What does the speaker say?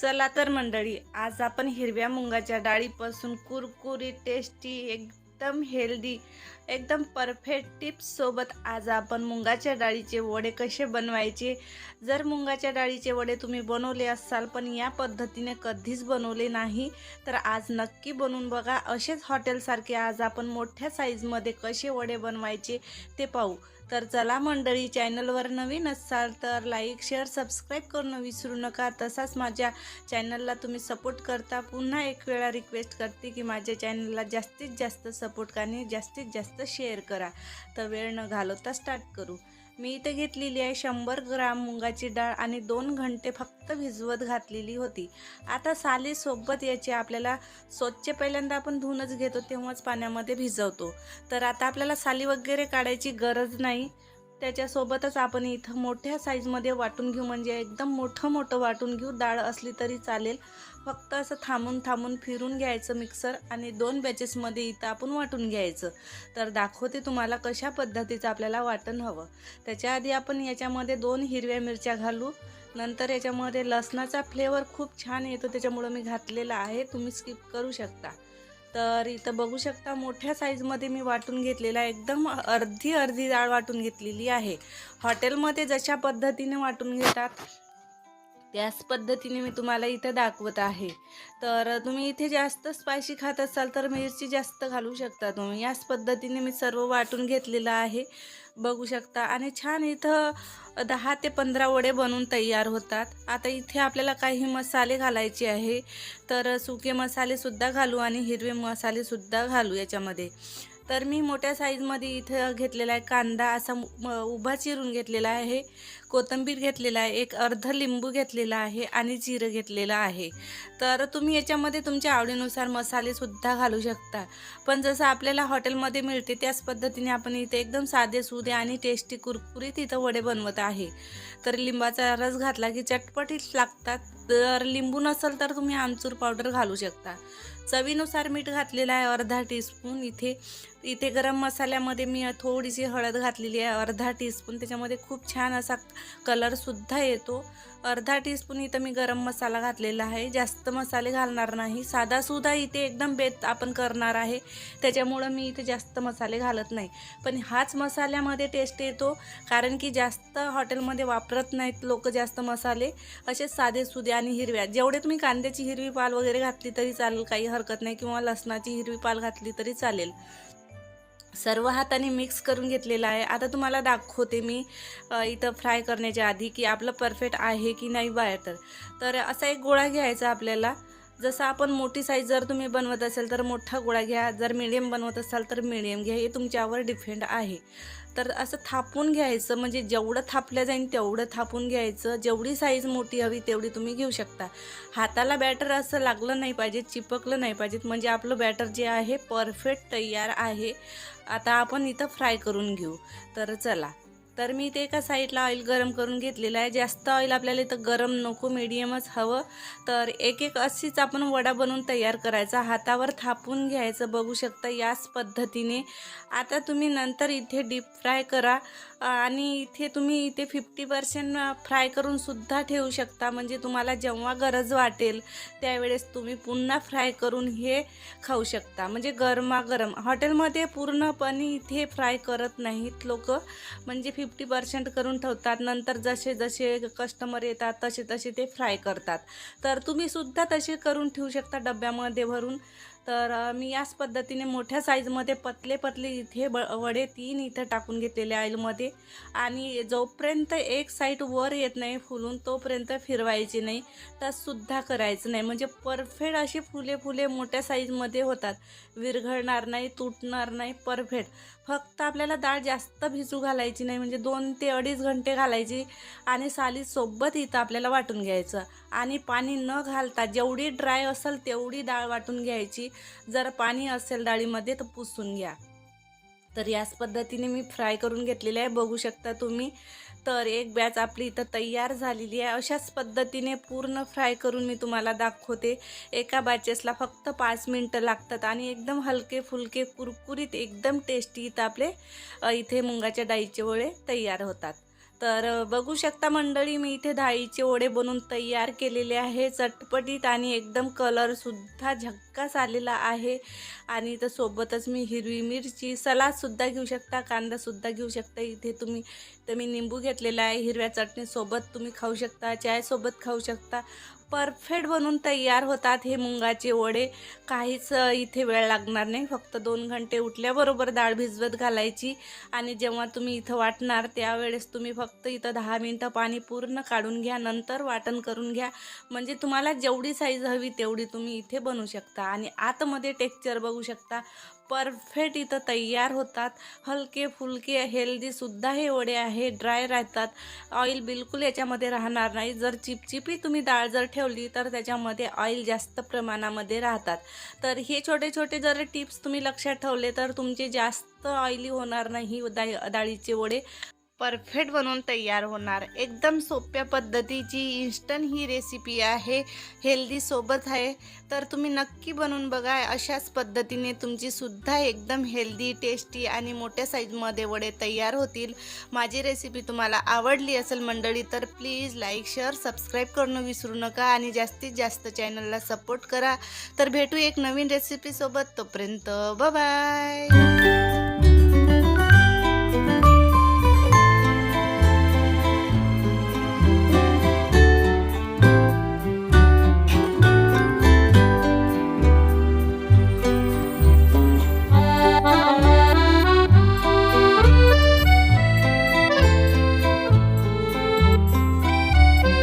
चला तर मंडळी आज आपण हिरव्या मुंगाच्या डाळीपासून कुरकुरी टेस्टी एकदम हेल्दी एकदम परफेक्ट टिप्स सोबत आज आपण मुंगाच्या डाळीचे वडे कसे बनवायचे. जर मुंगाच्या डाळीचे वडे तुम्ही बनवले असाल पण या पद्धतीने कधीच बनवले नाही तर आज नक्की बनवून बघा. असेच हॉटेलसारखे आज आपण मोठ्या साईजमध्ये कसे वडे बनवायचे ते पाहू. तर चला मंडळी चॅनलवर नवीन असाल तर लाईक शेअर सबस्क्राईब करणं विसरू नका. तसाच माझ्या चॅनलला तुम्ही सपोर्ट करता. पुन्हा एक वेळा रिक्वेस्ट करते की माझ्या चॅनलला जास्तीत जास्त सपोर्ट करा आणि जास्तीत जास्त शेअर करा. तर वेळ न घालवता स्टार्ट करू. मी इथे घेतलेली आहे शंभर ग्राम मुंगाची डाळ आणि दोन घंटे फक्त भिजवत घातलेली होती. आता सालीसोबत याची आपल्याला स्वच्छ पहिल्यांदा आपण धुवूनच घेतो तेव्हाच पाण्यामध्ये भिजवतो. तर आता आपल्याला साली वगैरे काढायची गरज नाही. त्याच्यासोबतच आपण इथं मोठ्या साईजमध्ये वाटून घेऊ म्हणजे एकदम मोठं मोठं वाटून घेऊ. डाळ असली तरी चालेल. फक्त असं थांबून थांबून फिरून घ्यायचं मिक्सर आणि दोन बॅचेसमध्ये इथं आपण वाटून घ्यायचं. तर दाखवते तुम्हाला कशा पद्धतीचं आपल्याला वाटण हवं. त्याच्या आधी आपण याच्यामध्ये दोन हिरव्या मिरच्या घालू. नंतर याच्यामध्ये लसणाचा फ्लेवर खूप छान येतो त्याच्यामुळं मी घातलेला आहे. तुम्ही स्किप करू शकता. तर इथं बघू शकता मोठ्या साईजमध्ये मी वाटून घेतलेला आहे. एकदम अर्धी अर्धी डाळ वाटून घेतलेली आहे. हॉटेलमध्ये जशा पद्धतीने वाटून घेतात त्याच पद्धतीने मी तुम्हाला इथं दाखवत आहे. तर तुम्ही इथे जास्त स्पायसी खात असाल तर मिरची जास्त घालू शकता तुम्ही. याच पद्धतीने मी सर्व वाटून घेतलेलं आहे. बघू शकता. आणि छान इथं दहा ते पंधरा वडे बनवून तयार होतात. आता इथे आपल्याला काही मसाले घालायचे आहे. तर सुके मसालेसुद्धा घालू आणि हिरवे मसालेसुद्धा घालू याच्यामध्ये. तर मी मोठ्या साईजमध्ये इथं घेतलेला आहे कांदा असा म- उभा चिरून घेतलेला आहे. कोथिंबीर घेतलेला आहे एक अर्ध लिंबू घेतलेला आहे आणि जिरं घेतलेलं आहे. तर तुम्ही याच्यामध्ये तुमच्या आवडीनुसार मसालेसुद्धा घालू शकता. पण जसं आपल्याला हॉटेलमध्ये मिळते त्याच पद्धतीने आपण इथे एकदम साधे सुधे आणि टेस्टी कुरकुरीत इथं वडे बनवत आहे. तर लिंबाचा रस घातला की चटपटीत लागतात. तर लिंबू नसेल तर तुम्ही आमचूर पावडर घालू शकता. चवीनुसार मीठ घातलेलं आहे अर्धा टीस्पून इथे इथे गरम मसाल्यामध्ये मी थोडीशी हळद घातलेली आहे अर्धा टीस्पून त्याच्यामध्ये खूप छान असा कलरसुद्धा येतो. अर्धा टीस्पून इथं मी गरम मसाला घातलेला आहे. जास्त मसाले घालणार नाही. साधासुद्धा इथे एकदम बेत आपण करणार आहे. त्याच्यामुळं मी इथे जास्त मसाले घालत नाही. पण हाच मसाल्यामध्ये टेस्ट येतो. कारण की जास्त हॉटेलमध्ये वापरत नाहीत लोक जास्त मसाले. असे साधे सुधे आणि हिरव्या. जेवढे तुम्ही कांद्याची हिरवी पाल वगैरे घातली तरी चालेल काही हरकत नाही. किंवा लसणाची हिरवी पाल घातली तरी चालेल. सर्व हाताने मिक्स करून घेतलेला आहे. आता तुम्हाला दाखवते मी इथं फ्राय करण्याच्या आधी की आपलं परफेक्ट आहे की नाही बाहेर तर असा एक गोळा घ्यायचा आपल्याला. जसं आपण मोठी साईज जर तुम्ही बनवत असेल तर मोठा गोळा घ्या. जर मिडियम बनवत असाल तर मिडियम घ्या. हे तुमच्यावर डिपेंड आहे. तर असं थापून घ्यायचं म्हणजे जेवढं थापलं जाईल तेवढं थापून घ्यायचं. जेवढी साईज मोठी हवी तेवढी तुम्ही घेऊ शकता. हाताला बॅटर असं लागलं नाही पाहिजे चिपकलं नाही पाहिजेत. म्हणजे आपलं बॅटर जे आहे परफेक्ट तयार आहे. आता आपण इथं फ्राय करून घेऊ. तर चला तर मी ते एका साईडला ऑइल गरम करून घेतलेलं आहे. जास्त ऑइल आपल्याला इथं गरम नको मिडियमच हवं. तर एक एक अशीच आपण वडा बनवून तयार करायचा. हातावर थापून घ्यायचं. बघू शकता याच पद्धतीने. आता तुम्ही नंतर इथे डीप फ्राय करा. आणि इथे तुम्ही इथे फिफ्टी पर्सेंट फ्राय करूनसुद्धा ठेवू शकता. म्हणजे तुम्हाला जेव्हा गरज वाटेल त्यावेळेस तुम्ही पुन्हा फ्राय करून हे खाऊ शकता. म्हणजे गरमागरम. हॉटेलमध्ये पूर्णपणे इथे फ्राय करत नाहीत लोक. म्हणजे फिफ्टी पर्सेंट करून ठेवतात. नंतर जसे जसे कस्टमर येतात तसे तसे ते फ्राय करतात. तर तुम्ही सुद्धा तसे करून ठेवू शकता डब्यामध्ये भरून. तर मी याच पद्धतीने मोठ्या साईजमध्ये पतले पतले इथे ब वडे तीन इथं टाकून घेतलेले ऑइलमध्ये आणि जोपर्यंत एक साईड वर येत नाही फुलून तोपर्यंत फिरवायची नाही. तरसुद्धा करायचं नाही. म्हणजे परफेक्ट अशी फुले फुले मोठ्या साईजमध्ये होतात. विरघळणार नाही तुटणार नाही परफेक्ट. फक्त आपल्याला डाळ जास्त भिजू घालायची नाही म्हणजे दोन ते अडीच घंटे घालायची आणि सालीसोबत इथं आपल्याला वाटून घ्यायचं. आणि पाणी न घालता जेवढी ड्राय असेल तेवढी डाळ वाटून घ्यायची. जर पाणी असेल डाळीमध्ये तर पुसून घ्या. तर याच पद्धतीने मी फ्राय करून घेतलेले आहे. बघू शकता तुम्ही. तर एक बॅच आपली इथं तयार झालेली आहे. अशाच पद्धतीने पूर्ण फ्राय करून मी तुम्हाला दाखवते. एका बॅचेसला फक्त पाच मिनटं लागतात आणि एकदम हलके फुलके कुरकुरीत एकदम टेस्टी इथं आपले इथे मुंगाच्या डाळीचे वळे तयार होतात. तर बघू शकता मंडळी मी इथे डाळीचे ओढे बनवून तयार केलेले आहे. चटपटीत आणि एकदम कलरसुद्धा झक्कास आलेला आहे. आणि तर सोबतच मी हिरवी मिरची सलादसुद्धा घेऊ शकता कांदासुद्धा घेऊ शकता. इथे तुम्ही तर मी निंबू घेतलेला आहे. हिरव्या चटणीसोबत तुम्ही खाऊ शकता चायसोबत खाऊ शकता. परफेक्ट बनून तयार होतात हे मुंगाचे वडे. काहीच इथे वेळ लागणार नाही. फक्त दोन घंटे उठल्याबरोबर डाळ भिजवत घालायची. आणि जेव्हा तुम्ही इथं वाटणार त्यावेळेस तुम्ही फक्त इथं दहा मिनटं पाणी पूर्ण काढून घ्या. नंतर वाटण करून घ्या. म्हणजे तुम्हाला जेवढी साईज हवी तेवढी तुम्ही इथे बनवू शकता. आणि आतमध्ये टेक्स्चर बघू शकता. परफेक्ट इथं तयार होतात. हलके फुलके हेल्दीसुद्धा हे वडे आहे ड्राय राहतात. ऑइल बिलकुल याच्यामध्ये राहणार नाही. जर चिपचिपी तुम्ही डाळ जर ठेवली तर त्याच्यामध्ये ऑइल जास्त प्रमाणामध्ये राहतात. तर हे छोटे छोटे जर टिप्स तुम्ही लक्षात ठेवले तर तुमचे जास्त ऑइली होणार नाही डा डाळीचे वडे. परफेक्ट बनवून तयार होणार. एकदम सोप्या पद्धतीची इन्स्टंट ही रेसिपी आहे. हेल्दी सोबत आहे. तर तुम्ही नक्की बनवून बघा. अशाच पद्धतीने तुमची सुद्धा एकदम हेल्दी टेस्टी आणि मोठ्या साईजमध्ये वडे तयार होतील. माझी रेसिपी तुम्हाला आवडली असेल मंडळी तर प्लीज लाईक शेअर सबस्क्राईब करणं विसरू नका आणि जास्तीत जास्त चॅनलला सपोर्ट करा. तर भेटू एक नवीन रेसिपीसोबत तोपर्यंत बाय